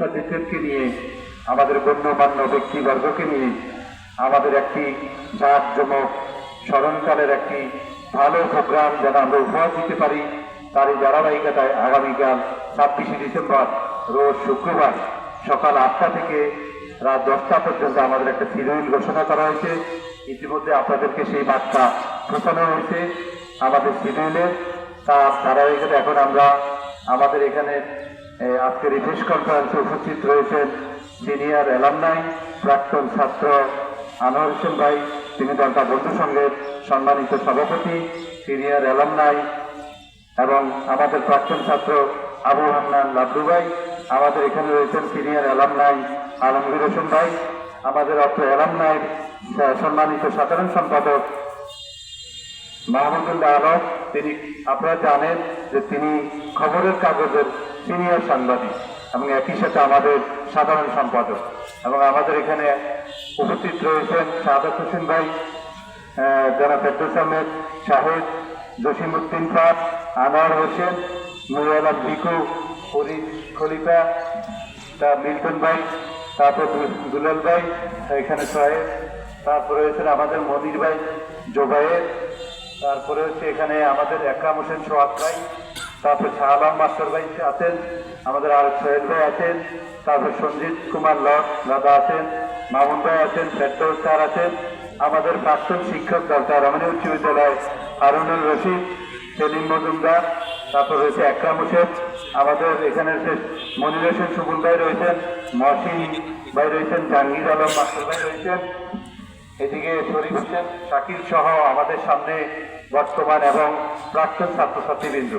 ছাত্রছাত্রীদেরকে নিয়ে, আমাদের গণ্যমান্য ব্যক্তিবর্গকে নিয়ে, আমাদের একটি জাঁকজমক স্মরণকালের একটি ভালো প্রোগ্রাম যেন আমরা উপহার দিতে পারি, তারই ধারাবাহিকতায় আগামীকাল ছাব্বিশে ডিসেম্বর, রোজ শুক্রবার সকাল আটটা থেকে রাত দশটা পর্যন্ত আমাদের একটা শিডিউল ঘোষণা করা হয়েছে। ইতিমধ্যে আপনাদেরকে সেই বার্তা পৌঁছানো হয়েছে। আমাদের শিডিউলে তার ধারাবাহিকতা এখন আমরা আমাদের এখানে আজকের এই প্রেস কনফারেন্সে উপস্থিত রয়েছেন সিনিয়র অ্যালামনাই প্রাক্তন ছাত্র আনোয়ার হোসেন ভাই, তিনি দলটা বন্ধু সংঘের সম্মানিত সভাপতি সিনিয়র অ্যালামনাই এবং আমাদের প্রাক্তন ছাত্র আবু হান্নান লাবলু ভাই, আমাদের এখানে রয়েছেন সিনিয়র অ্যালামনাই আলমগীর হোসেন ভাই, আমাদের অত্র অ্যালামনাই সম্মানিত সাধারণ সম্পাদক মাহমুদুল্লাহ আলম, তিনি আপনারা জানেন যে তিনি খবরের কাগজের সিনিয়র সাংবাদিক এবং একই সাথে আমাদের সাধারণ সম্পাদক এবং আমাদের এখানে উপস্থিত রয়েছেন সাদাত হোসেন ভাই জনাব ফেরদৌস আহমেদ, শাহেদ জসিমুদ্দিন ফার আনোয়ার হোসেন আলম ভিকু ফরিদ খলিফা, তা মিল্টন ভাই, তারপর দুলাল ভাই, এখানে সোহেব, তারপরে রয়েছেন আমাদের মনির ভাই, জোবায়ের, তারপরে হচ্ছে এখানে আমাদের একরাম হোসেন সোহাগ ভাই তারপর শাহ মাস্টার ভাই আছেন, আমাদের আর সোহেল ভাই আছেন, তারপর সঞ্জিত কুমার লট দাদা আছেন, মামুন ভাই আছেন, ফেরদৌস স্যার আছেন, আমাদের প্রাক্তন শিক্ষক দলটা রমণী উচ্চ বিদ্যালয় হারুনুল রশিদ, সেলিম মজুমদার, তারপর রয়েছে একরাম হোসেন, আমাদের এখানে মনির হোসেন, সুবুল ভাই রয়েছেন, মহসিন ভাই রয়েছেন, জাহাঙ্গীর আলম মাস্টার ভাই রয়েছেন, এদিকে শরীফ হোসেন, শাকিল সহ আমাদের সামনে বর্তমান এবং প্রাক্তন ছাত্রছাত্রীবৃন্দ।